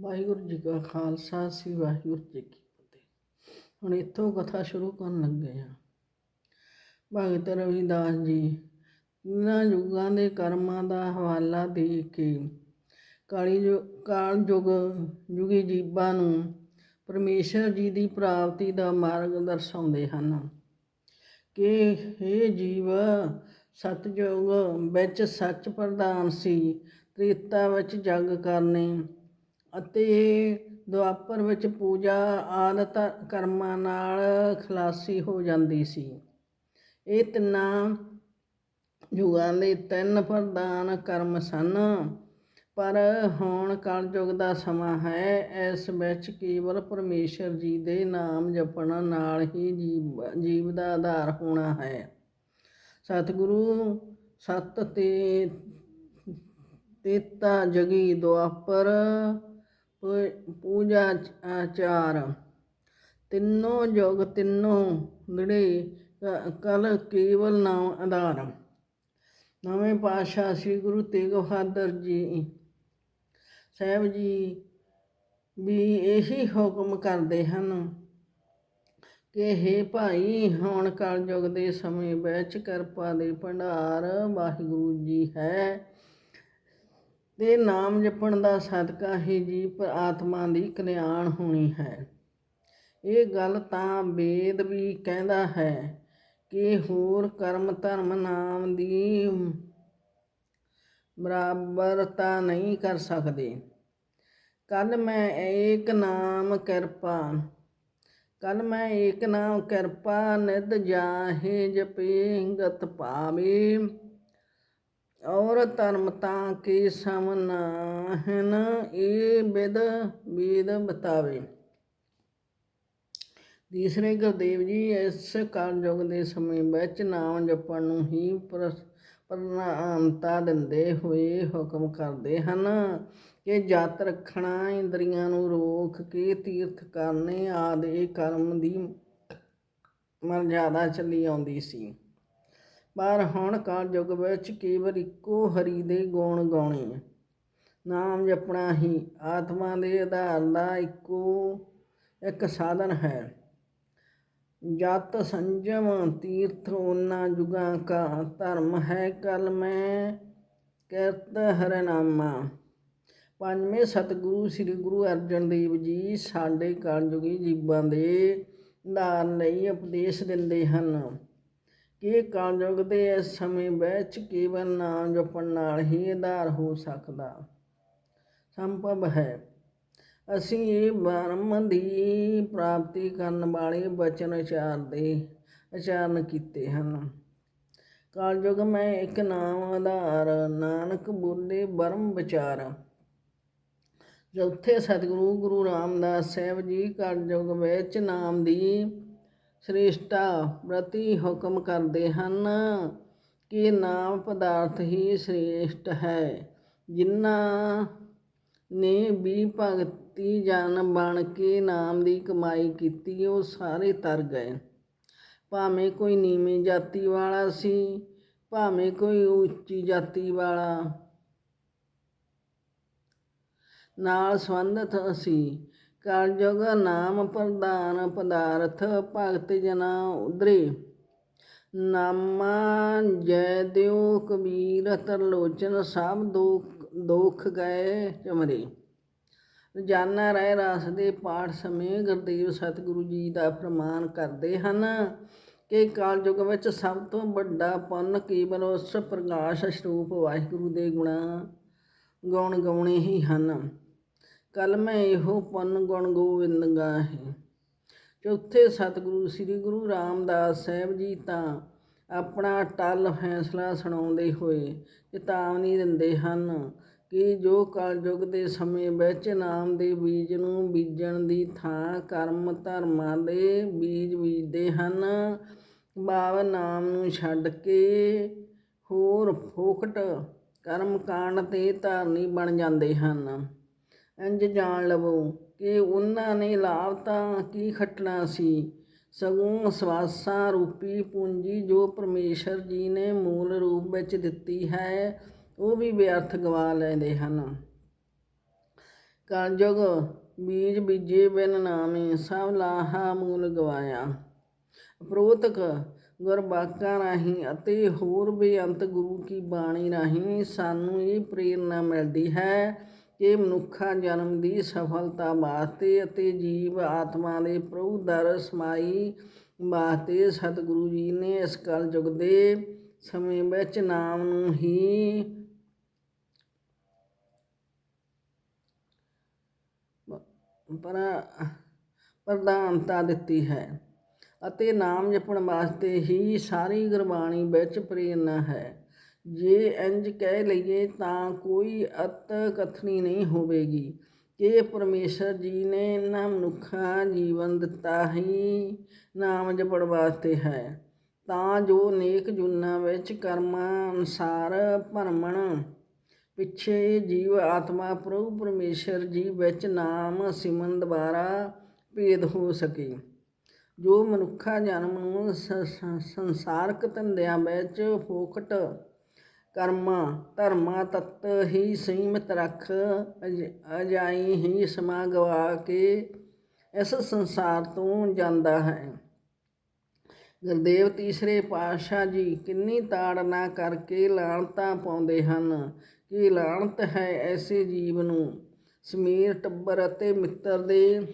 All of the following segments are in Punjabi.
ਵਾਹਿਗੁਰੂ ਜੀ ਕਾ ਖਾਲਸਾ, ਸ੍ਰੀ ਵਾਹਿਗੁਰੂ ਜੀ ਕੀ ਫਤਿਹ। ਹੁਣ ਇੱਥੋਂ ਕਥਾ ਸ਼ੁਰੂ ਕਰਨ ਲੱਗੇ ਹਾਂ। ਭਗਤ ਰਵਿਦਾਸ ਜੀ, ਇਹਨਾਂ ਯੁੱਗਾਂ ਦੇ ਕਰਮਾਂ ਦਾ ਹਵਾਲਾ ਦੇ ਕੇ ਕਾਲੀ ਜੋ ਕਾਲ ਯੁਗ, ਯੁਗੀ ਜੀਵਾਂ ਨੂੰ ਪਰਮੇਸ਼ਰ ਜੀ ਦੀ ਪ੍ਰਾਪਤੀ ਦਾ ਮਾਰਗ ਦਰਸਾਉਂਦੇ ਹਨ ਕਿ ਇਹ ਜੀਵ ਸਤਜੁਗ ਵਿੱਚ ਸੱਚ ਪ੍ਰਧਾਨ ਸੀ, ਤ੍ਰੇਤਾ ਵਿੱਚ ਜਗ ਕਰਨੇ ਅਤੇ ਦੁਆਪਰ ਵਿੱਚ ਪੂਜਾ ਆਦਿ ਧ ਕਰਮਾਂ ਨਾਲ ਖਲਾਸੀ ਹੋ ਜਾਂਦੀ ਸੀ। ਇਹ ਤਿੰਨਾਂ ਯੁਗਾਂ ਦੇ ਤਿੰਨ ਪ੍ਰਧਾਨ ਕਰਮ ਸਨ। ਪਰ ਹੁਣ ਕਲਯੁਗ ਦਾ ਸਮਾਂ ਹੈ। ਇਸ ਵਿੱਚ ਕੇਵਲ ਪਰਮੇਸ਼ਰ ਜੀ ਦੇ ਨਾਮ ਜਪਣ ਨਾਲ ਹੀ ਜੀਵ ਜੀਵ ਦਾ ਆਧਾਰ ਹੋਣਾ ਹੈ। ਸਤਿਗੁਰੂ ਸਤ ਤੇ, ਤੇਤਾ ਜਗੀ ਦੁਆਪਰ ਪੂਜਾ ਆਚਾਰ। ਤਿੰਨੋਂ ਯੁਗ ਤਿੰਨੋਂ ਨੜੇ ਕਲ ਕੇਵਲ ਨਾਮ ਆਧਾਰ। ਨਵੇਂ ਪਾਤਸ਼ਾਹ ਸ੍ਰੀ ਗੁਰੂ ਤੇਗ ਬਹਾਦਰ ਜੀ ਸਾਹਿਬ ਜੀ ਵੀ ਇਹੀ ਹੁਕਮ ਕਰਦੇ ਹਨ ਕਿ हे ਭਾਈ, ਹੁਣ ਕਲਯੁਗ ਦੇ ਸਮੇਂ ਵਿੱਚ ਕਿਰਪਾ ਦੇ ਭੰਡਾਰ ਵਾਹਿਗੁਰੂ ਜੀ ਹੈ। ਤੇ ਨਾਮ ਜਪਣ ਦਾ ਸਦਕਾ ਹੀ ਜੀਵ ਆਤਮਾ ਦੀ ਕਲਿਆਣ ਹੋਣੀ ਹੈ। ਇਹ ਗੱਲ ਤਾਂ ਵੇਦ ਵੀ ਕਹਿੰਦਾ ਹੈ ਕਿ ਹੋਰ ਕਰਮ ਧਰਮ ਨਾਮ ਦੀ ਬਰਾਬਰਤਾ ਨਹੀਂ ਕਰ ਸਕਦੇ। ਕੱਲ ਮੈਂ ਏਕ ਨਾਮ ਕਿਰਪਾ ਕੱਲ ਮੈਂ ਏਕ ਨਾਮ ਕਿਰਪਾ ਨਿਦ ਜਾਹੇ ਜਪੇ ਗਤ ਪਾਵੇ। ਔਰ ਧਰਮ ਤਾਂ ਕੇ ਸਮ ਨਾਹਨ, ਇਹ ਬਿਦ ਬੀਦ ਬਤਾਵੇ। ਤੀਸਰੇ ਗੁਰਦੇਵ ਜੀ, ਇਸ ਕਲਯੁਗ ਦੇ ਸਮੇਂ ਵਿੱਚ ਨਾਮ ਜਪਣ ਨੂੰ ਹੀ ਪ੍ਰ- ਪ੍ਰਧਾਨਤਾ ਦਿੰਦੇ ਹੋਏ ਹੁਕਮ ਕਰਦੇ ਹਨ ਕਿ ਜਤ ਰੱਖਣਾ, ਇੰਦਰੀਆਂ ਨੂੰ ਰੋਕ ਕੇ ਤੀਰਥ ਕਰਨੇ ਆਦਿ ਕਰਮ ਦੀ ਮਰਜ਼ਾਦਾ ਚੱਲੀ ਆਉਂਦੀ ਸੀ। ਪਰ ਹੁਣ ਕਲਯੁਗ ਵਿੱਚ ਕੇਵਲ ਇੱਕੋ ਹਰੀ ਦੇ ਗੁਣ ਗਾਉਣੇ ਨਾਮ ਜਪਣਾ ਹੀ ਆਤਮਾ ਦੇ ਆਧਾਰ ਦਾ ਇੱਕੋ ਇੱਕ ਸਾਧਨ ਹੈ। ਜਤ ਸੰਜਮ ਤੀਰਥ ਉਹਨਾਂ ਜੁਗਾਂ ਕਾ ਧਰਮ ਹੈ ਕਲ ਮੈਂ ਕਿਰਤ ਹਰਨਾਮਾ। ਪੰਜਵੇਂ ਸਤਿਗੁਰੂ ਸ੍ਰੀ ਗੁਰੂ ਅਰਜਨ ਦੇਵ ਜੀ ਸਾਡੇ ਕਲਯੁਗੀ ਜੀਵਾਂ ਦੇ ਉਧਾਰਨ ਲਈ ਉਪਦੇਸ਼ ਦਿੰਦੇ ਹਨ। ਕਿ ਕਲਯੁਗ ਦੇ ਇਸ ਸਮੇਂ ਵਿੱਚ ਕੇਵਲ ਨਾਮ ਜਪਣ ਨਾਲ ਹੀ ਆਧਾਰ ਹੋ ਸਕਦਾ। ਸੰਭਵ ਹੈ। ਅਸੀਂ ਇਹ ਬ੍ਰਹਮ ਦੀ ਪ੍ਰਾਪਤੀ ਕਰਨ ਵਾਲੇ ਬਚਨ ਉਚਾਰ ਦੇ ਉਚਾਰਨ ਕੀਤੇ ਹਨ। ਕਾਲਯੁਗ ਮੈਂ ਇੱਕ ਨਾਮ ਆਧਾਰ, ਨਾਨਕ ਬੋਲੇ ਬ੍ਰਹਮ ਵਿਚਾਰ। ਚੌਥੇ ਸਤਿਗੁਰੂ ਗੁਰੂ ਰਾਮਦਾਸ ਸਾਹਿਬ ਜੀ ਕਲਯੁਗ ਵਿੱਚ ਨਾਮ ਦੀ ਸ੍ਰੇਸ਼ਟਾ ਪ੍ਰਤੀ ਹੁਕਮ ਕਰਦੇ ਹਨ ਕਿ ਨਾਮ ਪਦਾਰਥ ਹੀ ਸ੍ਰੇਸ਼ਟ ਹੈ। ਜਿਨ੍ਹਾਂ ਨੇ ਵੀ ਭਗਤੀ ਜਨ ਬਣ ਕੇ ਨਾਮ ਦੀ ਕਮਾਈ ਕੀਤੀ, ਉਹ ਸਾਰੇ ਤਰ ਗਏ। ਭਾਵੇਂ ਕੋਈ ਨੀਵੀਂ ਜਾਤੀ ਵਾਲਾ ਸੀ, ਭਾਵੇਂ ਕੋਈ ਉੱਚੀ ਜਾਤੀ ਵਾਲਾ। ਨਾਲ ਸੰਬੰਧਿਤ ਸੀ ਕਲਯੁਗ ਨਾਮ ਪ੍ਰਧਾਨ ਪਦਾਰਥ ਭਗਤ ਜਨਾ ਉਦਰੇ। ਨਾਮਾ ਜੈ ਦਿਓ ਕਬੀਰ ਤਰਲੋਚਨ ਸਭ ਦੁਖ ਦੁਖ ਗਏ ਚਮਰੇ। ਰੋਜ਼ਾਨਾ ਰਹਿ ਰਾਸ ਦੇ ਪਾਠ ਸਮੇਂ ਗੁਰਦੇਵ ਸਤਿਗੁਰੂ ਜੀ ਦਾ ਪ੍ਰਮਾਣ ਕਰਦੇ ਹਨ ਕਿ ਕਾਲਯੁਗ ਵਿੱਚ ਸਭ ਤੋਂ ਵੱਡਾ ਪੁੰਨ ਕੇਵਲ ਉਸ ਪ੍ਰਕਾਸ਼ ਸਰੂਪ ਵਾਹਿਗੁਰੂ ਦੇ ਗੁਣਾ ਗਾਉਣ ਗਾਉਣੇ ਹੀ ਹਨ। ਕਲ ਮੈਂ ਇਹੋ ਪੁੰਨ ਗੁਣ ਗੋਬਿੰਦ ਗਾਹੇ। ਚੌਥੇ ਸਤਿਗੁਰੂ ਸ੍ਰੀ ਗੁਰੂ ਰਾਮਦਾਸ ਸਾਹਿਬ ਜੀ ਤਾਂ ਆਪਣਾ ਟਲ ਫੈਸਲਾ ਸੁਣਾਉਂਦੇ ਹੋਏ ਚੇਤਾਵਨੀ ਦਿੰਦੇ ਹਨ ਕਿ ਜੋ ਕਲਯੁਗ ਦੇ ਸਮੇਂ ਵਿੱਚ ਨਾਮ ਦੇ ਬੀਜ ਨੂੰ ਬੀਜਣ ਦੀ ਥਾਂ ਕਰਮ ਧਰਮਾਂ ਦੇ ਬੀਜ ਬੀਜਦੇ ਹਨ, ਭਾਵ ਨਾਮ ਨੂੰ ਛੱਡ ਕੇ ਹੋਰ ਫੋਕਟ ਕਰਮ ਕਾਂਡ ਤੇ ਧਾਰਨੀ ਬਣ ਜਾਂਦੇ ਹਨ। ਇੰਜ ਜਾਣ ਲਵੋ ਕਿ ਉਹਨਾਂ ਨੇ ਲਾਭ ਤਾਂ ਕੀ ਖੱਟਣਾ ਸੀ। ਸਗੋਂ ਸਵਾਸਾਂ ਰੂਪੀ ਪੂੰਜੀ ਜੋ ਪਰਮੇਸ਼ਰ ਜੀ ਨੇ ਮੂਲ ਰੂਪ ਵਿੱਚ ਦਿੱਤੀ ਹੈ, ਉਹ ਵੀ ਵਿਅਰਥ ਗਵਾ ਲੈਂਦੇ ਹਨ। ਕਲਯੁਗ ਬੀਜ ਬੀਜੇ ਬਿਨ ਨਾਮੇ ਸਭ ਲਾਹਾ ਮੂਲ ਗਵਾਇਆ। ਉਪਰੋਤਕ ਗੁਰਬਾਕਾਂ ਰਾਹੀਂ ਅਤੇ ਹੋਰ ਬੇਅੰਤ ਗੁਰੂ ਕੀ ਬਾਣੀ ਰਾਹੀਂ ਸਾਨੂੰ ਇਹ ਪ੍ਰੇਰਨਾ ਮਿਲਦੀ ਹੈ ਕਿ ਮਨੁੱਖਾ ਜਨਮ ਦੀ ਸਫਲਤਾ ਵਾਸਤੇ ਅਤੇ ਜੀਵ ਆਤਮਾ ਦੇ ਪ੍ਰਭੂ ਦਰ ਸਮਾਈ ਵਾਸਤੇ ਸਤਿਗੁਰੂ ਜੀ ਨੇ ਇਸ ਕਲਯੁਗ ਦੇ ਸਮੇਂ ਵਿੱਚ ਨਾਮ ਨੂੰ ਹੀ ਪਰ ਪ੍ਰਧਾਨਤਾ ਦਿੱਤੀ ਹੈ ਅਤੇ ਨਾਮ ਜਪਣ ਵਾਸਤੇ ਹੀ ਸਾਰੀ ਗੁਰਬਾਣੀ ਵਿੱਚ ਪ੍ਰੇਰਨਾ ਹੈ। ਜੇ ਇੰਜ ਕਹਿ ਲਈਏ ਤਾਂ ਕੋਈ ਅਤ ਕਥਨੀ ਨਹੀਂ ਹੋਵੇਗੀ। ਕਿ ਪਰਮੇਸ਼ਰ ਜੀ ਨੇ ਇਹਨਾਂ ਮਨੁੱਖਾਂ ਜੀਵਨ ਦਿੱਤਾ ਹੀ ਨਾਮ ਜਪਣ ਵਾਸਤੇ ਹੈ। ਤਾਂ ਜੋ ਨੇਕ ਜੁਨਾ ਵਿੱਚ ਕਰਮਾਂ ਅਨੁਸਾਰ ਭਰਮਣ ਪਿੱਛੇ ਜੀਵ ਆਤਮਾ ਪ੍ਰਭੂ ਪਰਮੇਸ਼ਰ ਜੀ ਵਿੱਚ ਨਾਮ ਸਿਮਨ ਦੁਆਰਾ ਭੇਦ ਹੋ ਸਕੇ। ਜੋ ਮਨੁੱਖਾ ਜਨਮ ਨੂੰ ਸ- ਸੰਸਾਰਕ ਧੰਦਿਆਂ ਵਿੱਚ ਫੋਕਟ ਕਰਮਾਂ, ਧਰਮਾਂ ਤੱਤ ਹੀ ਸੀਮਿਤ ਰੱਖ ਅਜ- ਅਜਾਈ ਹੀ ਸਮਾਂ ਗਵਾ ਕੇ ਇਸ ਸੰਸਾਰ ਤੋਂ ਜਾਂਦਾ ਹੈ। ਗੁਰਦੇਵ ਤੀਸਰੇ ਪਾਤਸ਼ਾਹ ਜੀ ਕਿੰਨੀ ਤਾੜਨਾ ਕਰਕੇ ਲਾਣਤਾ ਪਾਉਂਦੇ ਹਨ ਕਿ ਲਾਣਤ ਹੈ ਐਸੇ ਜੀਵ ਨੂੰ। ਸਮੀਰ ਟੱਬਰ ਅਤੇ ਮਿੱਤਰ ਦੇ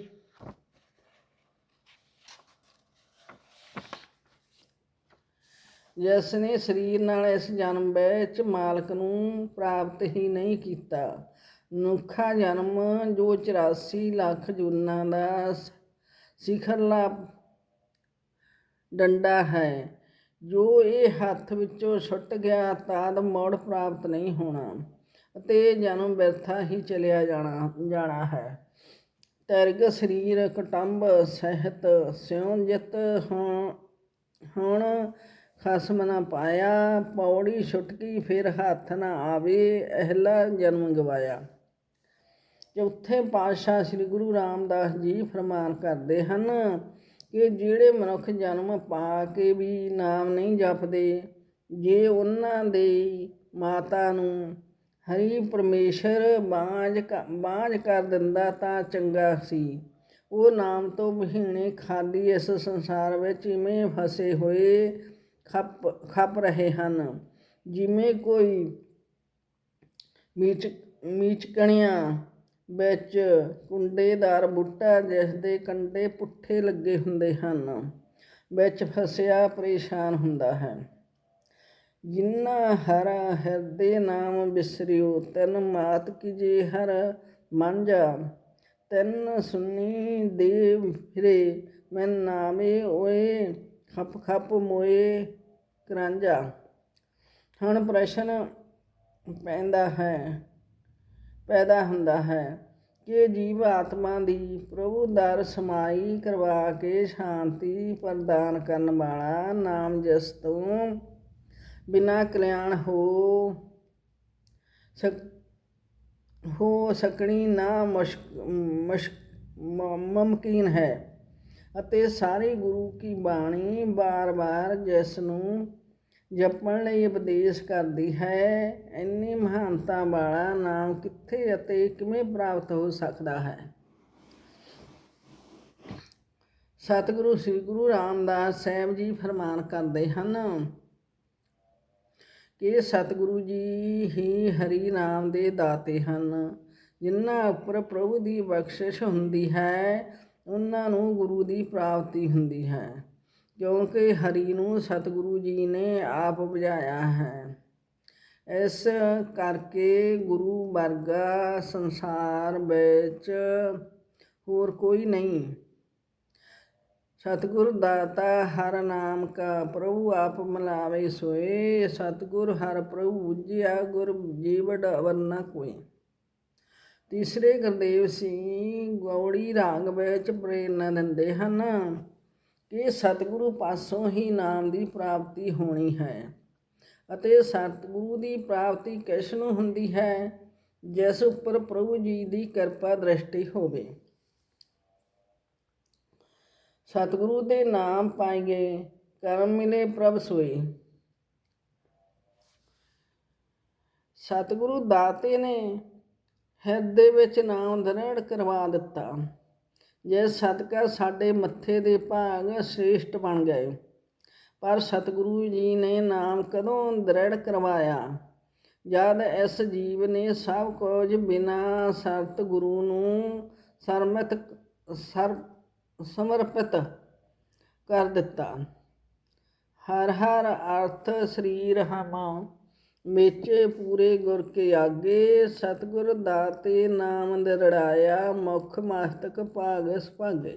ਜਿਸ ਨੇ ਸਰੀਰ ਨਾਲ ਇਸ ਜਨਮ ਵਿੱਚ ਮਾਲਕ ਨੂੰ ਪ੍ਰਾਪਤ ਹੀ ਨਹੀਂ ਕੀਤਾ। ਮਨੁੱਖਾ ਜਨਮ ਜੋ 84 ਲੱਖ ਜੂਨਾਂ ਦਾ ਸਿਖਰਲਾ ਡੰਡਾ ਹੈ, ਜੋ ਇਹ ਹੱਥ ਵਿੱਚੋਂ ਛੁੱਟ ਗਿਆ ਤਦ ਮੋੜ ਪ੍ਰਾਪਤ ਨਹੀਂ ਹੋਣਾ ਅਤੇ ਜਨਮ ਵਿਅਰਥਾ ਹੀ ਚਲਿਆ ਜਾਣਾ ਜਾਣਾ ਹੈ। ਤਿਰਗ ਸਰੀਰ, ਕੁਟੰਬ, ਸਹਿਤ, ਸਿਉ, ਜਿਤ ਹੁਣ ਖਸਮ ਨਾ ਪਾਇਆ, ਪੌੜੀ ਛੁਟਕੀ ਫਿਰ ਹੱਥ ਨਾ ਆਵੇ, ਅਹਿਲਾ ਜਨਮ ਗਵਾਇਆ। ਚੌਥੇ ਪਾਤਸ਼ਾਹ ਸ੍ਰੀ ਗੁਰੂ ਰਾਮਦਾਸ ਜੀ ਫਰਮਾਨ ਕਰਦੇ ਹਨ ਕਿ ਜਿਹੜੇ ਮਨੁੱਖ ਜਨਮ ਪਾ ਕੇ ਵੀ ਨਾਮ ਨਹੀਂ ਜਪਦੇ, ਜੇ ਉਹਨਾਂ ਦੇ ਮਾਤਾ ਨੂੰ ਹਰੀ ਪਰਮੇਸ਼ਰ ਬਾਝ ਕ- ਬਾਝ ਕਰ ਦਿੰਦਾ ਤਾਂ ਚੰਗਾ ਸੀ। ਉਹ ਨਾਮ ਤੋਂ ਬਹੀਣੇ ਖਾਲੀ ਇਸ ਸੰਸਾਰ ਵਿੱਚ ਇਵੇਂ ਫਸੇ ਹੋਏ ਖੱਪ ਖੱਪ ਰਹੇ ਹਨ। ਜਿਵੇਂ ਕੋਈ ਮੀਚ, ਮੀਚਕਣੀਆਂ ਵਿੱਚ ਕੁੰਡੇਦਾਰ ਬੂਟਾ, ਜਿਸ ਦੇ ਕੰਡੇ ਪੁੱਠੇ ਲੱਗੇ ਹੁੰਦੇ ਹਨ, ਵਿੱਚ ਫਸਿਆ ਪਰੇਸ਼ਾਨ ਹੁੰਦਾ ਹੈ। ਜਿੰਨਾ ਹਰਾ ਹਿਰਦੇ ਨਾਮ ਬਿਸਰਿਓ, ਤਨ ਮਾਤ ਕੀਜੇ ਹਰ ਮੰਜਾ, ਤਨ ਸੁਨੀ ਦੇ ਫਿਰੇ, ਮੈਂ ਨਾਮੇ ਓਏ ਖਪ ਖੱਪ ਮੋਏ ਕਰਾਂਝਾ। ਹੁਣ ਪ੍ਰਸ਼ਨ ਪੈਂਦਾ ਹੈ, ਪੈਦਾ ਹੁੰਦਾ ਹੈ ਕਿ ਜੀਵ ਆਤਮਾ ਦੀ ਪ੍ਰਭੂ ਦਰ ਸਮਾਈ ਕਰਵਾ ਕੇ ਸ਼ਾਂਤੀ ਪ੍ਰਦਾਨ ਕਰਨ ਵਾਲਾ ਨਾਮ ਜਿਸ ਤੋਂ ਬਿਨਾ ਕਲਿਆਣ ਹੋ ਹੋ ਸਕਣੀ ਨਾ ਮੁਸ਼ਕ ਮੁਸ਼ਕ, ਮ- ਹੈ। ਅਤੇ ਸਾਰੇ ਗੁਰੂ ਕੀ ਬਾਣੀ ਬਾਰ-ਬਾਰ ਜਿਸ ਨੂੰ ਜਪਣ ਲਈ ਉਪਦੇਸ਼ ਕਰਦੀ ਹੈ, ਇੰਨੀ ਮਹਾਨਤਾ ਵਾਲਾ ਨਾਮ ਕਿੱਥੇ ਅਤੇ ਕਿਵੇਂ ਪ੍ਰਾਪਤ ਹੋ ਸਕਦਾ ਹੈ? ਸਤਿਗੁਰੂ ਸ੍ਰੀ ਗੁਰੂ ਰਾਮਦਾਸ ਸਾਹਿਬ ਜੀ ਫਰਮਾਨ ਕਰਦੇ ਹਨ ਕਿ ਸਤਿਗੁਰੂ ਜੀ ਹੀ ਹਰੀ ਨਾਮ ਦੇ ਦਾਤੇ ਹਨ, ਜਿਨ੍ਹਾਂ ਉੱਪਰ ਪ੍ਰਭੂ ਦੀ ਬਖਸ਼ਿਸ਼ ਹੁੰਦੀ ਹੈ ਉਹਨਾਂ ਨੂੰ ਗੁਰੂ ਦੀ ਪ੍ਰਾਪਤੀ ਹੁੰਦੀ ਹੈ, ਕਿਉਂਕਿ ਹਰੀ ਨੂੰ ਸਤਿਗੁਰੂ ਜੀ ਨੇ ਆਪ ਬੁਝਾਇਆ ਹੈ। ਇਸ ਕਰਕੇ ਗੁਰੂ ਵਰਗਾ ਸੰਸਾਰ ਵਿੱਚ ਹੋਰ ਕੋਈ ਨਹੀਂ। ਸਤਿਗੁਰ ਦਾਤਾ ਹਰ ਨਾਮ ਕਾ ਪ੍ਰਭੂ, ਆਪ ਮਿਲਾਵੇ ਸੋਏ। ਸਤਿਗੁਰ ਹਰ ਪ੍ਰਭੂ ਉਜਿਆ ਗੁਰ ਜੀਵੜ ਅਵਰ ਕੋਈ ਤੀਸਰੇ ਗੁਰਦੇਵ ਸਿੰਘ ਗੌੜੀ ਰਾਗ ਵਿੱਚ ਪ੍ਰੇਰਨਾ ਦਿੰਦੇ ਹਨ ਕਿ ਸਤਿਗੁਰੂ ਪਾਸੋਂ ਹੀ ਨਾਮ ਦੀ ਪ੍ਰਾਪਤੀ ਹੋਣੀ ਹੈ ਅਤੇ ਸਤਿਗੁਰੂ ਦੀ ਪ੍ਰਾਪਤੀ ਕਿਸ ਨੂੰ ਹੁੰਦੀ ਹੈ? ਜਿਸ ਉੱਪਰ ਪ੍ਰਭੂ ਜੀ ਦੀ ਕਿਰਪਾ ਦ੍ਰਿਸ਼ਟੀ ਹੋਵੇ। ਸਤਿਗੁਰੂ ਦੇ ਨਾਮ ਪਾਈਏ, ਕਰਮ ਮਿਲੇ ਪ੍ਰਭ ਸੋਈ ਸਤਿਗੁਰੂ ਦਾਤੇ ਨੇ ਹਿਰਦੇ ਵਿੱਚ ਨਾਮ ਦ੍ਰਿੜ ਕਰਵਾ ਦਿੱਤਾ। ਜੇ ਸਦਕਾ ਸਾਡੇ ਮੱਥੇ ਦੇ ਭਾਗ ਸ੍ਰੇਸ਼ਟ ਬਣ ਗਏ, ਪਰ ਸਤਿਗੁਰੂ ਜੀ ਨੇ ਨਾਮ ਕਦੋਂ ਦ੍ਰਿੜ ਕਰਵਾਇਆ? ਜਦ ਇਸ ਜੀਵ ਨੇ ਸਭ ਕੁਝ ਬਿਨਾ ਸਰਤ ਗੁਰੂ ਨੂੰ ਸਰਮਤ ਸਰ, ਸਮਰਪਿਤ ਕਰ ਦਿੱਤਾ। ਹਰ ਹਰ ਅਰਥ ਸਰੀਰ ਹਮਾ ਮੇਚੇ ਪੂਰੇ ਗੁਰ ਕੇ ਆਗੇ, ਸਤਿਗੁਰ ਦਾਤੇ ਨਾਮ ਦਰੜਾਇਆ ਮੁਖ ਮਸਤਕ ਭਾਗ। ਸੁਭਾਗੇ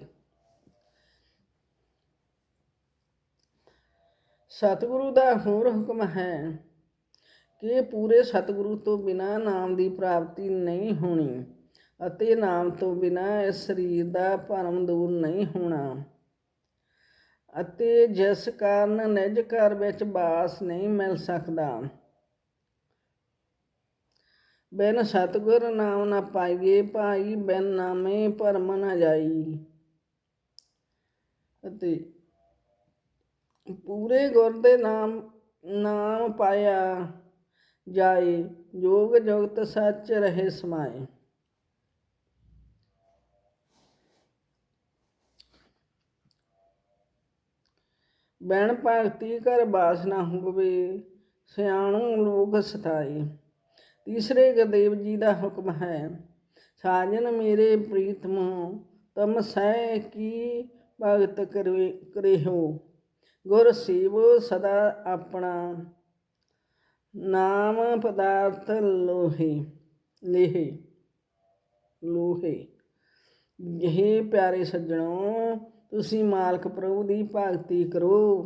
ਸਤਿਗੁਰੂ ਦਾ ਹੋਰ ਹੁਕਮ ਹੈ ਕਿ ਪੂਰੇ ਸਤਿਗੁਰੂ ਤੋਂ ਬਿਨਾ ਨਾਮ ਦੀ ਪ੍ਰਾਪਤੀ ਨਹੀਂ ਹੋਣੀ ਅਤੇ ਨਾਮ ਤੋਂ ਬਿਨਾ ਇਸ ਸਰੀਰ ਦਾ ਭਰਮ ਦੂਰ ਨਹੀਂ ਹੋਣਾ ਅਤੇ ਜਿਸ ਕਾਰਨ ਨਿਜ ਘਰ ਵਿੱਚ ਬਾਸ ਨਹੀਂ ਮਿਲ ਸਕਦਾ। ਬਿਨ ਸਤਿਗੁਰ ਨਾਮ ਨਾ ਪਾਈਏ ਭਾਈ, ਬਿਨ ਨਾਮੇ ਭਰਮ ਨਾ ਜਾਈ। ਅਤੇ ਪੂਰੇ ਗੁਰ ਦੇ ਨਾਮ ਨਾਮ ਪਾਇਆ ਜਾਏ, ਜੋਗ ਜੁਗਤ ਸੱਚ ਰਹੇ ਸਮਾਏ। ਬੈਣ ਭਗਤੀ ਕਰ ਬਾਸ ਨਾ ਹੋਵੇ ਸਿਆਣੂ ਲੋਕ ਸਤਾਏ। ਤੀਸਰੇ ਗੁਰਦੇਵ ਜੀ ਦਾ ਹੁਕਮ ਹੈ, ਸਾਜਨ ਮੇਰੇ ਪ੍ਰੀਤਮੋ, ਤਮ ਸਹਿ ਕੀ ਭਗਤ ਕਰਵੇ ਕਰਿਓ ਗੁਰ ਸੇਵੋ ਸਦਾ ਆਪਣਾ ਨਾਮ ਪਦਾਰਥ ਲੋਹੇ, ਲੇਹੇ, ਲੋਹੇ। ਇਹ ਪਿਆਰੇ ਸੱਜਣੋ, ਤੁਸੀਂ ਮਾਲਕ ਪ੍ਰਭੂ ਦੀ ਭਗਤੀ ਕਰੋ,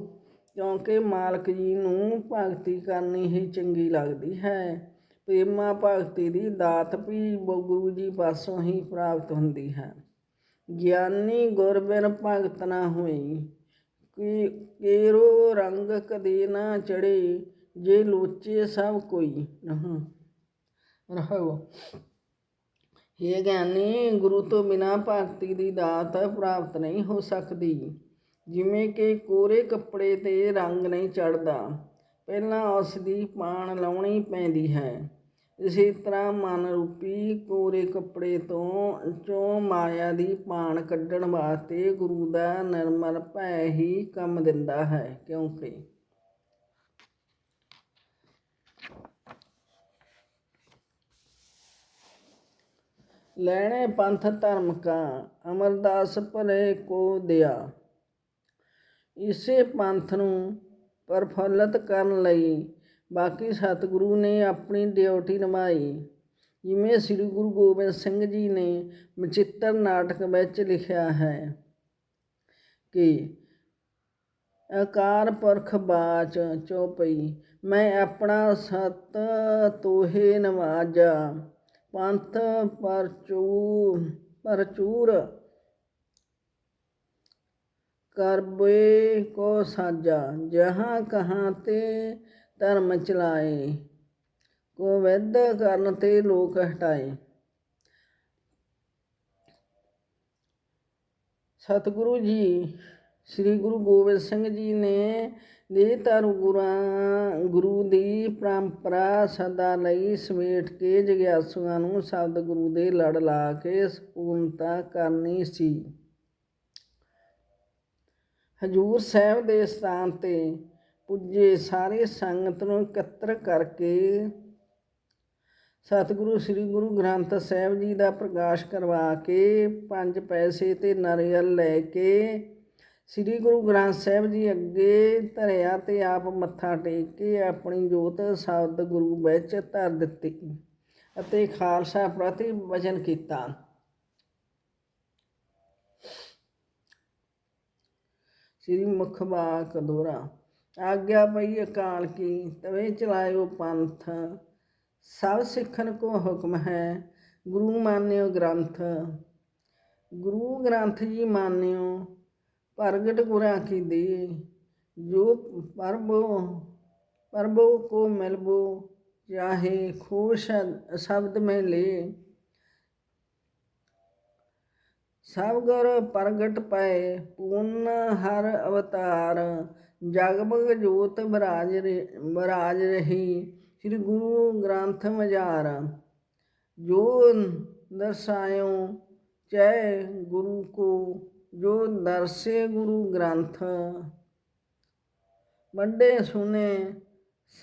ਕਿਉਂਕਿ ਮਾਲਕ ਜੀ ਨੂੰ ਭਗਤੀ ਕਰਨੀ ਹੀ ਚੰਗੀ ਲੱਗਦੀ ਹੈ। ਪ੍ਰੇਮਾ ਭਗਤੀ ਦੀ ਦਾਤ ਵੀ ਗੁਰੂ ਜੀ ਪਾਸੋਂ ਹੀ ਪ੍ਰਾਪਤ ਹੁੰਦੀ ਹੈ। ਗਿਆਨੀ ਗੁਰ ਬਿਨ ਭਗਤ ਨਾ ਹੋਈ, ਕਿ ਕੇਰੋ ਰੰਗ ਕਦੇ ਨਾ ਚੜੇ ਜੇ ਲੋਚੇ ਸਭ ਕੋਈ ਰਹਾ ਰਹੋ। ਇਹ ਗਿਆਨੀ, ਗੁਰੂ ਤੋਂ ਬਿਨਾ ਭਗਤੀ ਦੀ ਦਾਤ ਪ੍ਰਾਪਤ ਨਹੀਂ ਹੋ ਸਕਦੀ। ਜਿਵੇਂ ਕਿ ਕੋਰੇ ਕੱਪੜੇ ਤੇ ਰੰਗ ਨਹੀਂ ਚੜਦਾ ਪਹਿਲਾਂ ਉਸ ਦੀ ਪਾਣ ਲਾਉਣੀ ਪੈਂਦੀ ਹੈ। ਇਸੇ ਤਰ੍ਹਾਂ ਮਨ ਰੂਪੀ ਕੋਰੇ ਕੱਪੜੇ ਤੋਂ ਚੋਂ ਮਾਇਆ ਦੀ ਪਾਣ ਕੱਢਣ ਵਾਸਤੇ ਗੁਰੂ ਦਾ ਨਿਰਮਲ ਭੈ ਹੀ ਕੰਮ ਦਿੰਦਾ ਹੈ, ਕਿਉਂਕਿ ਲੈਣੇ ਪੰਥ ਧਰਮ ਕਾ, ਅਮਰਦਾਸ ਭਰੇ ਕੋ ਦਿਆ। ਇਸੇ ਪੰਥ ਨੂੰ ਪ੍ਰਫੁੱਲਤ ਕਰਨ ਲਈ ਬਾਕੀ ਸਤਿਗੁਰੂ ਨੇ ਆਪਣੀ ਡਿਊਟੀ ਨਿਭਾਈ। ਜਿਵੇਂ ਸ੍ਰੀ ਗੁਰੂ ਗੋਬਿੰਦ ਸਿੰਘ ਜੀ ਨੇ ਮਚਿੱਤਰ ਨਾਟਕ ਵਿੱਚ ਲਿਖਿਆ ਹੈ ਕਿ ਅਕਾਰ ਪੁਰਖ ਬਾਚ ਚੋਪਈ, ਮੈਂ ਆਪਣਾ ਸਤ ਤੋਹੇ ਨਵਾਜਾ, ਪੰਥ ਪਰਚੂ ਪਰਚੂਰ ਕਰਬੇ ਕੋ ਸਾਜਾ, ਜਹਾਂ ਕਹਾਂ ਤੇ ਧਰਮ ਚਲਾਏ, ਕੋ ਵਿਦ ਕਰਨ ਤੇ ਲੋਕ ਹਟਾਏ। ਸਤਿਗੁਰੂ ਜੀ, ਸ੍ਰੀ ਗੁਰੂ ਗੋਬਿੰਦ ਸਿੰਘ ਜੀ ਨੇ ਦੇ ਧਰਮ ਗੁਰਾਂ, ਗੁਰੂ ਦੀ ਪਰੰਪਰਾ ਸਦਾ ਲਈ ਸਮੇਟ ਕੇ ਜਗਿਆਸੂਆਂ ਨੂੰ ਸ਼ਬਦ ਗੁਰੂ ਦੇ ਲੜ ਲਾ ਕੇ ਸਪੂਰਨਤਾ ਕਰਨੀ ਸੀ। ਹਜੂਰ ਸਾਹਿਬ ਦੇ ਸਥਾਨ ਤੇ ਪੁੱਜੇ ਸਾਰੇ ਸੰਗਤ ਨੂੰ ਇਕੱਤਰ ਕਰਕੇ ਸਤਿਗੁਰੂ ਸ੍ਰੀ ਗੁਰੂ ਗ੍ਰੰਥ ਸਾਹਿਬ ਜੀ ਦਾ ਪ੍ਰਕਾਸ਼ ਕਰਵਾ ਕੇ ਪੰਜ ਪੈਸੇ ਤੇ ਨਾਰੀਅਲ ਲੈ ਕੇ ਸ੍ਰੀ ਗੁਰੂ ਗ੍ਰੰਥ ਸਾਹਿਬ ਜੀ ਅੱਗੇ ਧਰਿਆ ਤੇ ਆਪ ਮੱਥਾ ਟੇਕ ਕੇ ਆਪਣੀ ਜੋਤ ਸ਼ਬਦ ਗੁਰੂ ਵਿੱਚ ਧਰ ਦਿੱਤੀ ਅਤੇ ਖਾਲਸਾ ਪ੍ਰਤੀ ਵਚਨ ਕੀਤਾ। ਸ੍ਰੀ ਮੁਖਬਾਕ ਦੋਰਾ ਆਗਿਆ ਪਈ ਅਕਾਲ ਕੀ, ਤਵੇ ਚਲਾਇਓ ਪੰਥ। ਸਭ ਸਿੱਖਣ ਕੋ ਹੁਕਮ ਹੈ, ਗੁਰੂ ਮਾਨਿਓ ਗ੍ਰੰਥ। ਗੁਰੂ ਗ੍ਰੰਥ ਜੀ ਮਾਨਿਓ, ਪ੍ਰਗਟ ਗੁਰਾਂ ਕੀ ਦੇ ਜੋ ਪਰਬੋ ਪਰਬੋ ਕੋ ਮਿਲਬੋ, ਚਾਹੇ ਖੁਸ਼ ਸ਼ਬਦ ਮੈਂ ਲੈ। ਸਭ ਗੁਰ ਪ੍ਰਗਟ ਪਏ, ਪੂਰਨ ਹਰ ਅਵਤਾਰ। ਜਗਮਗ ਜੋਤ ਬਰਾਜ ਬਰਾਜ ਰਹੀ, ਸ੍ਰੀ ਗੁਰੂ ਗ੍ਰੰਥ ਮਜਾਰ ਜੋ ਦਰਸਾਇਓ ਚੈ ਗੁਰੂ ਕੋ, ਜੋ ਦਰਸੇ ਗੁਰੂ ਗ੍ਰੰਥ। ਵੱਡੇ ਸੁਨੇ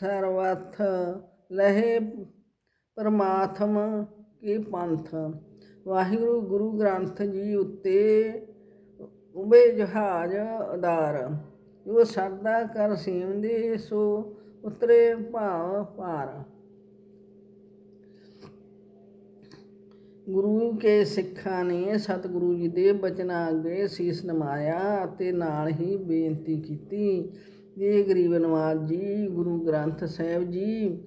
ਸਰਵਥ, ਲਹੇ ਪਰਮਾਤਮ ਕੀ ਪੰਥ। ਵਾਹਿਗੁਰੂ ਗੁਰੂ ਗ੍ਰੰਥ ਜੀ ਉੱਤੇ ਉਬੇ ਜਹਾਜ ਉਦਾਰ ਜੋ ਸਰਦਾ ਕਰ ਸੀਮਦੇ ਸੋ ਉਤਰੇ ਭਾਵ ਭਾਰ। ਗੁਰੂ ਕੇ ਸਿੱਖਾਂ ਨੇ ਸਤਿਗੁਰੂ ਜੀ ਦੇ ਬਚਨਾਂ ਅੱਗੇ ਸੀਸ ਨਮਾਇਆ ਅਤੇ ਨਾਲ ਹੀ ਬੇਨਤੀ ਕੀਤੀ। ਜੀ ਗਰੀਬ ਨਵਾਜ ਜੀ, ਗੁਰੂ ਗ੍ਰੰਥ ਸਾਹਿਬ ਜੀ,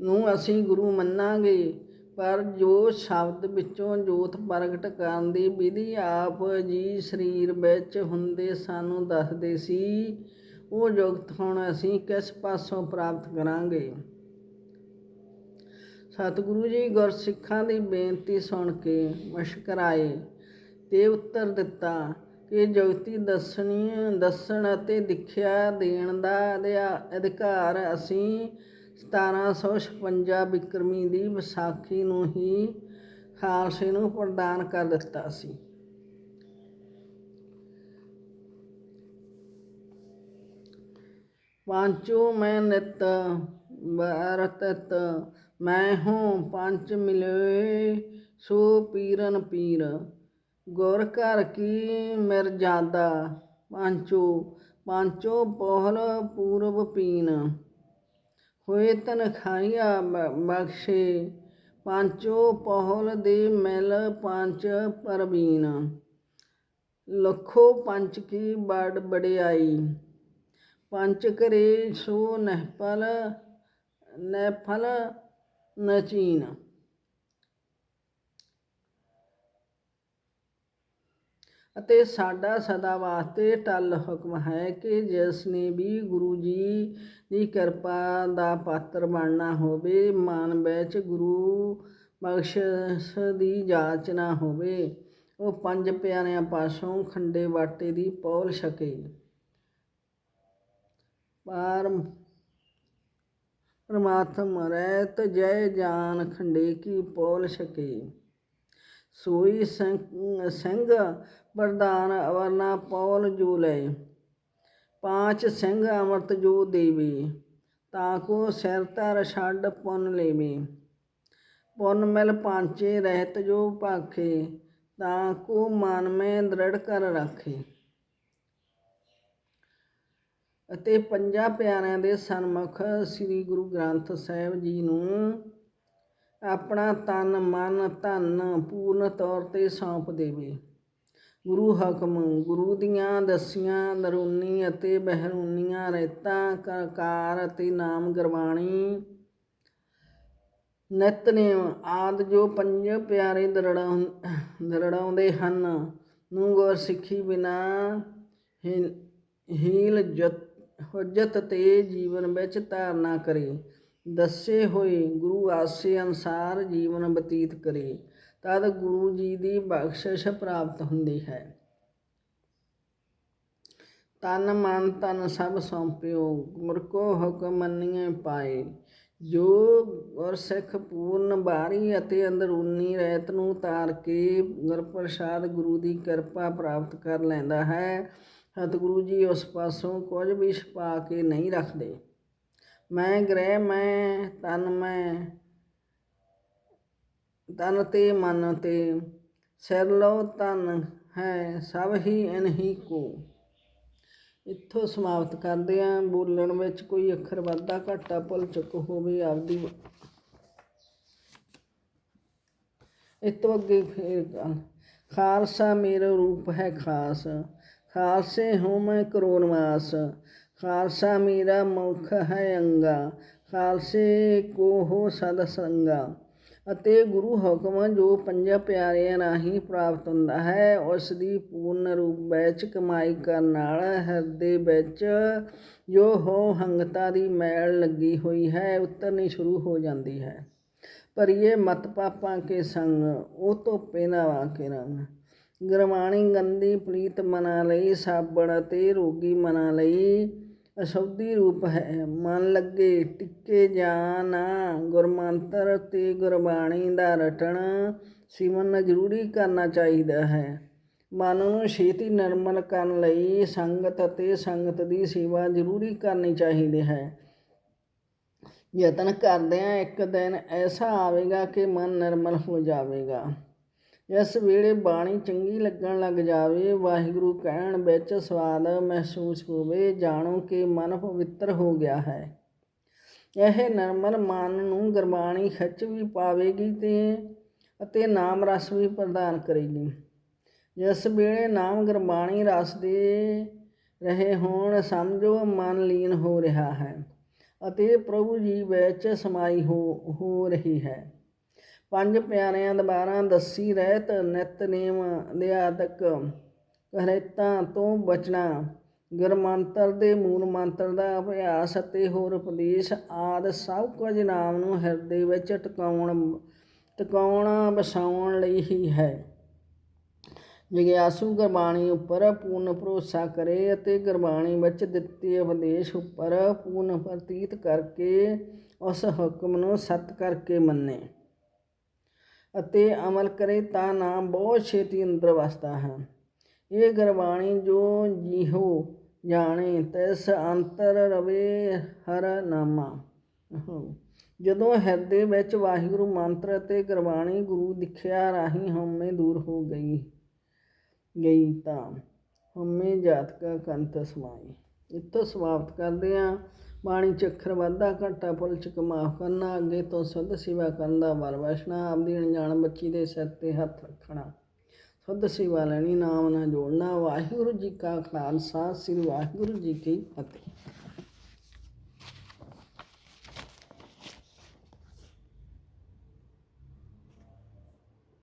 ਨੂੰ ਅਸੀਂ ਗੁਰੂ ਮੰਨਾਂਗੇ ਪਰ ਜੋ ਸ਼ਬਦ ਵਿੱਚੋਂ ਜੋਤ ਪ੍ਰਗਟ ਕਰਨ ਦੀ ਵਿਧੀ ਆਪ ਜੀ ਸਰੀਰ ਵਿੱਚ ਹੁੰਦੇ ਸਾਨੂੰ ਦੱਸਦੇ ਸੀ, ਉਹ ਜੁਗਤ ਹੁਣ ਅਸੀਂ ਕਿਸ ਪਾਸੋਂ ਪ੍ਰਾਪਤ ਕਰਾਂਗੇ? ਸਤਿਗੁਰੂ ਜੀ ਗੁਰਸਿੱਖਾਂ ਦੀ ਬੇਨਤੀ ਸੁਣ ਕੇ ਮੁਸ਼ਕਰਾਏ ਤੇ ਉੱਤਰ ਦਿੱਤਾ ਕਿ ਜਗਤੀ ਦੱਸਣੀ, ਦੱਸਣ ਅਤੇ ਦਿਖਿਆ ਦੇਣ ਦਾ ਅਧਿਆ- ਅਧਿਕਾਰ ਅਸੀਂ 1756 ਬਿਕਰਮੀ ਦੀ ਵਿਸਾਖੀ ਨੂੰ ਹੀ ਖਾਲਸੇ ਨੂੰ ਪ੍ਰਦਾਨ ਕਰ ਦਿੱਤਾ ਸੀ। ਪਾਂਚੋ ਮੈਂ ਨਿਤ ਵਰਤਤ, ਮੈਂ ਹੂੰ ਪੰਜ ਮਿਲੇ ਸੋ ਪੀਰਨ ਪੀਰ। ਗੁਰ ਘਰ ਕੀ ਮਿਰਜ਼ਾਦਾ ਪਾਂਚੋ ਪਾਂਚੋ ਪੋਹਲ ਪੂਰਬ ਪੀਨ ਹੋਏ ਤਨ ਬਖਸ਼ੇ। ਪਾਂਚੋ ਪਹੁਲ ਦੇ ਮਿਲ ਪੰਜ ਪਰਵੀਨ ਲਖੋ ਪੰਚ ਕੀ ਬੜ ਬੜਿਆਈ ਪੰਚ ਕਰੇ ਸੋ ਨਹਿਪਲ ਨੈਫਲ ਨਚੀਨ। ਅਤੇ ਸਾਡਾ ਸਦਾ ਵਾਸਤੇ ਟਲ ਹੁਕਮ ਹੈ ਕਿ ਜਿਸ ਨੇ ਵੀ ਗੁਰੂ ਜੀ ਦੀ ਕਿਰਪਾ ਦਾ ਪਾਤਰ ਬਣਨਾ ਹੋਵੇ, ਮਨ ਵਿੱਚ ਗੁਰੂ ਬਖਸ਼ਿਸ਼ ਦੀ ਜਾਚ ਨਾ ਹੋਵੇ, ਉਹ ਪੰਜ ਪਿਆਰਿਆਂ ਪਾਸੋਂ ਖੰਡੇ ਵਾਟੇ ਦੀ ਪੌਲ ਛਕੇ। ਪਰ ਪਰਮਾਤਮ ਰਹਿਤ ਜੈ ਜਾਨ ਖੰਡੇ ਕੀ ਪੌਲ ਛਕੇ। ਸੋਈ ਸਿੰਘ ਸਿੰਘ ਵਰਦਾਨ ਅਵਰਨਾ ਪੌਲ ਜੋ ਲੈ। ਪਾਂਚ ਸਿੰਘ ਅਮਰਤ ਜੋ ਦੇਵੇ, ਤਾਂ ਕੋ ਸਿਰ ਧਰ ਛੱਡ ਪੁੰਨ ਲੇਵੇ। ਪੁੰਨ ਮਿਲ ਪਾਂਚੇ ਰਹਿਤ ਜੋ ਭਾਖੇ, ਤਾਂ ਕੋ ਮਨ ਮੈਂ ਦ੍ਰਿੜ ਕਰ ਰੱਖੇ। ਅਤੇ ਪੰਜਾਂ ਪਿਆਰਿਆਂ ਦੇ ਸਨਮੁਖ ਸ੍ਰੀ ਗੁਰੂ ਗ੍ਰੰਥ ਸਾਹਿਬ ਜੀ ਨੂੰ ਆਪਣਾ ਤਨ ਮਨ ਧਨ ਪੂਰਨ ਤੌਰ ਤੇ ਸੌਂਪ ਦੇਵੇ। ਗੁਰੂ ਹਕਮ, ਗੁਰੂ ਦੀਆਂ ਦਸੀਆਂ ਨਰੂਨੀ ਅਤੇ ਬਹਿਰੂਨੀਆਂ ਰਹਿਤਾਂ ਕਰਕਾਰ ਅਤੇ ਨਾਮ ਗੁਰਬਾਣੀ, ਨਿਤਨੇਮ ਆਦ ਜੋ ਪੰਜ ਪਿਆਰੇ ਦਰੜਾਉ, ਦਰੜਾਉਂਦੇ ਹਨ, ਨੂੰ ਗੁਰ ਸਿੱਖੀ ਬਿਨਾ ਹੀਲ ਜਤ ਹੁਜਤ ਤੇ ਜੀਵਨ ਵਿੱਚ ਧਾਰਨਾ ਕਰੇ। ਦੱਸੇ ਹੋਏ ਗੁਰੂ ਆਸੇ ਅਨਸਾਰ ਜੀਵਨ ਬਤੀਤ ਕਰੇ। ਤਦ ਗੁਰੂ ਜੀ ਦੀ ਬਖਸ਼ਿਸ਼ ਪ੍ਰਾਪਤ ਹੁੰਦੀ ਹੈ। ਤਨ ਮਨ ਤਨ ਸਭ ਸੌਂਪਿਓ ਗੁਰ ਕੋ ਹੁਕਮ ਮੰਨੀਏ ਪਾਏ। ਜੋ ਗੁਰਸਿੱਖ ਪੂਰਨ ਬਾਣੀ ਅਤੇ ਅੰਦਰੂਨੀ ਰਹਿਤ ਨੂੰ ਉਤਾਰ ਕੇ ਗੁਰਪ੍ਰਸਾਦ ਗੁਰੂ ਦੀ ਕਿਰਪਾ ਪ੍ਰਾਪਤ ਕਰ ਲੈਂਦਾ ਹੈ, ਸਤਿਗੁਰੂ ਜੀ ਉਸ ਪਾਸੋਂ ਕੁਝ ਵੀ ਛਪਾ ਕੇ ਨਹੀਂ ਰੱਖਦੇ। ਮੈਂ ਗ੍ਰਹਿ, ਮੈਂ ਤਨ, ਮੈਂ ਤਨ ਤੇ ਮਨ ਤੇ ਸਿਰ ਲੋ ਤਨ ਹੈ ਸਭ ਹੀ ਇਨਹੀ ਕੋ। ਇੱਥੋਂ ਸਮਾਪਤ ਕਰਦੇ ਆਂ। ਬੋਲਣ ਵਿੱਚ ਕੋਈ ਅੱਖਰ ਵਾਧਾ ਘਾਟਾ ਭੁੱਲ ਚੁੱਕ ਹੋਵੇ ਆਪਦੀ ਇਸ ਤੋਂ ਅੱਗੇ ਫੇਰ ਖਾਲਸਾ ਮੇਰਾ ਰੂਪ ਹੈ ਖਾਸ। ਖਾਲਸੇ ਹੂੰ ਮੈਂ ਕਰੋਨ ਮਾਸ ਖਾਲਸਾ ਮੇਰਾ ਮੁਖ ਹੈ ਅੰਗਾ। ਖਾਲਸੇ ਕੋ ਹੋ ਸਦ ਸੰਗਾ। ਅਤੇ ਗੁਰੂ ਹੁਕਮ ਜੋ ਪੰਜਾਂ ਪਿਆਰਿਆਂ ਰਾਹੀਂ ਪ੍ਰਾਪਤ ਹੁੰਦਾ ਹੈ, ਉਸ ਦੀ ਪੂਰਨ ਰੂਪ ਵਿੱਚ ਕਮਾਈ ਕਰਨ ਨਾਲ ਹਿਰਦੇ ਵਿੱਚ ਜੋ ਹੋ ਹੰਗਤਾ ਦੀ ਮੈਲ ਲੱਗੀ ਹੋਈ ਹੈ, ਉਤਰਨੀ ਸ਼ੁਰੂ ਹੋ ਜਾਂਦੀ ਹੈ। ਪਰ ਇਹ ਮਤ ਪਾਪਾਂ ਕੇ ਸੰਗ, ਉਹ ਧੋਪੇ ਨਾ ਵਾਕੇ ਰੰਗ। ਗਰਮਾਣੀ ਗੰਦੀ ਪਲੀਤ ਮਨਾ ਲਈ, ਸਾਬਣ ਅਤੇ ਰੋਗੀ ਮਨਾ ਲਈ ਅਸ਼ੁੱਧੀ ਰੂਪ ਹੈ। ਮਨ ਲੱਗੇ ਟਿੱਕੇ ਜਾਂ ਨਾ ਗੁਰਮੰਤਰ ਤੇ ਗੁਰਬਾਣੀ ਦਾ ਰਟਣ, ਸਿਮਰਨ ਜ਼ਰੂਰੀ ਕਰਨਾ ਚਾਹੀਦਾ ਹੈ। ਮਨ ਨੂੰ ਛੇਤੀ ਨਿਰਮਲ ਕਰਨ ਲਈ ਸੰਗਤ ਅਤੇ ਸੰਗਤ ਦੀ ਸੇਵਾ ਜ਼ਰੂਰੀ ਕਰਨੀ ਚਾਹੀਦੀ ਹੈ। ਯਤਨ ਕਰਦਿਆਂ ਇੱਕ ਦਿਨ ਐਸਾ ਆਵੇਗਾ ਕਿ ਮਨ ਨਿਰਮਲ ਹੋ ਜਾਵੇਗਾ। ਇਸ ਵੇਲੇ ਬਾਣੀ ਚੰਗੀ ਲੱਗਣ ਲੱਗ ਜਾਵੇ, ਵਾਹਿਗੁਰੂ ਕਹਿਣ ਵਿੱਚ ਸਵਾਦ ਮਹਿਸੂਸ ਹੋਵੇ, ਜਾਣੋ ਕਿ ਮਨ ਪਵਿੱਤਰ ਹੋ ਗਿਆ ਹੈ। ਇਹ ਨਿਰਮਲ ਮਨ ਨੂੰ ਗੁਰਬਾਣੀ ਖਿੱਚ ਵੀ ਪਾਵੇਗੀ ਤੇ ਅਤੇ ਨਾਮ ਰਸ ਵੀ ਪ੍ਰਦਾਨ ਕਰੇਗੀ। ਜਿਸ ਵੇਲੇ ਨਾਮ ਗੁਰਬਾਣੀ ਰਸ ਦੇ ਰਹੇ ਹੋਣ, ਸਮਝੋ ਮਨ ਲੀਨ ਹੋ ਰਿਹਾ ਹੈ ਅਤੇ ਪ੍ਰਭੂ ਜੀ ਵਿੱਚ ਸਮਾਈ ਹੋ ਹੋ ਰਹੀ ਹੈ। ਪੰਜ ਪਿਆਰਿਆਂ ਦੁਆਰਾ ਦੱਸੀ ਰਹਿਤ ਨਿਤਨੇਮ ਅਧਿਆਤਕ ਰਹਿਤਾਂ ਤੋਂ ਬਚਣਾ। ਗੁਰਮੰਤਰ ਦੇ ਮੂਲ ਮੰਤਰ ਦਾ ਅਭਿਆਸ ਅਤੇ ਹੋਰ ਉਪਦੇਸ਼ ਆਦ ਸਭ ਕੁਝ ਨਾਮ ਨੂੰ ਹਿਰਦੇ ਵਿੱਚ ਟਿਕਾਉਣ, ਟਿਕਾਉਣਾ, ਵਸਾਉਣ ਲਈ ਹੀ ਹੈ। ਜਿਗਿਆਸੂ ਗੁਰਬਾਣੀ ਉੱਪਰ ਪੂਰਨ ਭਰੋਸਾ ਕਰੇ ਅਤੇ ਗੁਰਬਾਣੀ ਵਿੱਚ ਦਿੱਤੇ ਉਪਦੇਸ਼ ਉੱਪਰ ਪੂਰਨ ਪ੍ਰਤੀਤ ਕਰਕੇ ਉਸ ਹੁਕਮ ਨੂੰ ਸਤ ਕਰਕੇ ਮੰਨੇ। ਅਤੇ ਅਮਲ ਕਰੇ ਤਾਂ ਨਾਮ ਬਹੁਤ ਛੇਤੀ ਅੰਦਰ ਵਸਦਾ ਹੈ। ਇਹ ਗੁਰਬਾਣੀ ਜੋ ਜੀਹੋ ਜਾਣੇ, ਤਿਸ ਅੰਤਰ ਰਵੇ ਹਰ ਨਾਮਾ। ਜਦੋਂ ਹਿਰਦੇ ਵਿੱਚ ਵਾਹਿਗੁਰੂ ਮੰਤਰ ਅਤੇ ਗੁਰਬਾਣੀ ਗੁਰੂ ਦਿਖਿਆ, ਰਾਹੀਂ ਹਉਮੈ ਦੂਰ ਹੋ ਗਈ ਗਈ ਤਾਂ ਹਉਮੈ ਜਾਤਕਾ ਕੰਤ ਸਮਾਈ ਇੱਥੋਂ ਸਮਾਪਤ ਕਰਦੇ ਹਾਂ। ਬਾਣੀ ਚ ਅੱਖਰ ਵਾਧਾ ਘਾਟਾ ਪੁਲ ਚ ਮਾਫ ਕਰਨਾ, ਅੱਗੇ ਤੋਂ ਸੁੱਧ ਸੇਵਾ ਕਰਨ ਦਾ ਬਲ ਵਸਣਾ ਆਪਦੀ ਅਣਜਾਣ ਬੱਚੀ ਦੇ ਸਿਰ ਤੇ ਹੱਥ ਰੱਖਣਾ। ਸੁੱਧ ਸੇਵਾ ਲੈਣੀ, ਨਾਮ ਨਾਲ ਜੋੜਨਾ। ਵਾਹਿਗੁਰੂ ਜੀ ਕਾ ਖਾਲਸਾ, ਸ੍ਰੀ ਵਾਹਿਗੁਰੂ ਜੀ ਕੀ ਫਤਿਹ।